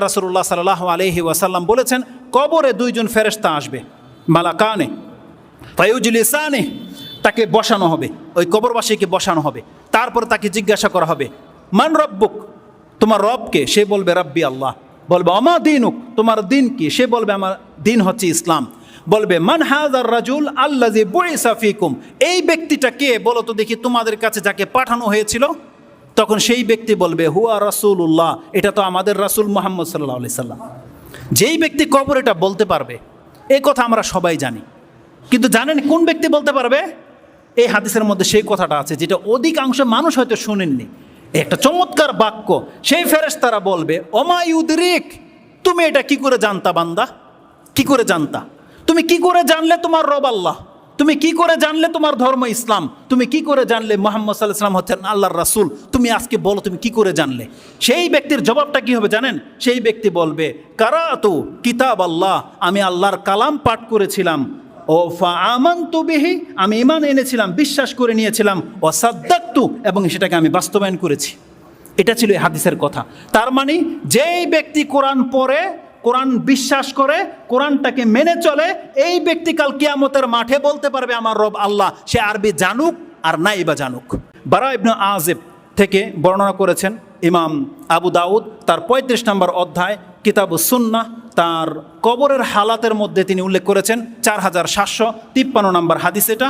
রাসুল্লাহ সাল্লাহ আলহি ওয়াসাল্লাম বলেছেন, কবরে দুইজন ফেরেস্তা আসবে। মালাকানে, ফায়ুজলিসানে তাকে বসানো হবে। ওই কবরবাসীকে বসানো হবে। তারপর তাকে জিজ্ঞাসা করা হবে, মান রব্বুক? তোমার রবকে? সে বলবে, রব্বি আল্লাহ। বলবে, অমা দিনুক? তোমার দিন কি? সে বলবে, আমার দিন হচ্ছে ইসলাম। বলবে, মান হাজার রাজুল আল্লাহ ফিকুম? এই ব্যক্তিটা কে? বলো তো দেখি তোমাদের কাছে যাকে পাঠানো হয়েছিল। তখন সেই ব্যক্তি বলবে, হুয়া রাসুল উল্লাহ এটা তো আমাদের রাসূল মোহাম্মদ সাল্লাহ আলি সাল্লাম। যেই ব্যক্তি কবর এটা বলতে পারবে এই কথা আমরা সবাই জানি। কিন্তু জানেন কোন ব্যক্তি বলতে পারবে? এই হাদিসের মধ্যে সেই কথাটা আছে, যেটা অধিকাংশ মানুষ হয়তো শোনেননি। একটা চমৎকার বাক্য। সেই ফেরেশ তারা বলবে অমায়ুদ্রিক তুমি এটা কি করে জানতা বান্দা? কি করে জানতা? তুমি কি করে জানলে তোমার রব আল্লাহ? তুমি কি করে জানলে তোমার ধর্ম ইসলাম? তুমি কি করে জানলে মোহাম্মদ সাল্লাহ সাল্লাম হচ্ছেন আল্লাহর রাসূল? তুমি আজকে বলো, তুমি কি করে জানলে? সেই ব্যক্তির জবাবটা কি হবে জানেন? সেই ব্যক্তি বলবে কারা তো কিতাব আল্লাহ আমি আল্লাহর কালাম পাঠ করেছিলাম। ও ফা আমান্তু বিহি, আমি ইমান এনেছিলাম, বিশ্বাস করে নিয়েছিলাম। ও সাদ্দাক্তু, এবং সেটাকে আমি বাস্তবায়ন করেছি। এটা ছিল এই হাদিসের কথা। তার মানে যেই ব্যক্তি কোরআন পড়ে কোরআন বিশ্বাস করে, কোরআনটাকে মেনে চলে, এই ব্যক্তি কাল কিয়ামতের মাঠে বলতে পারবে, আমার রব আল্লাহ, সে আরবি জানুক আর নাই বা জানুক। বারা ইবনে আজেব থেকে বর্ণনা করেছেন ইমাম আবু দাউদ, তার পঁয়ত্রিশ নম্বর অধ্যায় কিতাবু সুন্না তার কবরের হালাতের মধ্যে তিনি উল্লেখ করেছেন, চার হাজার সাতশো তিপ্পান্ন নম্বর হাদিস এটা।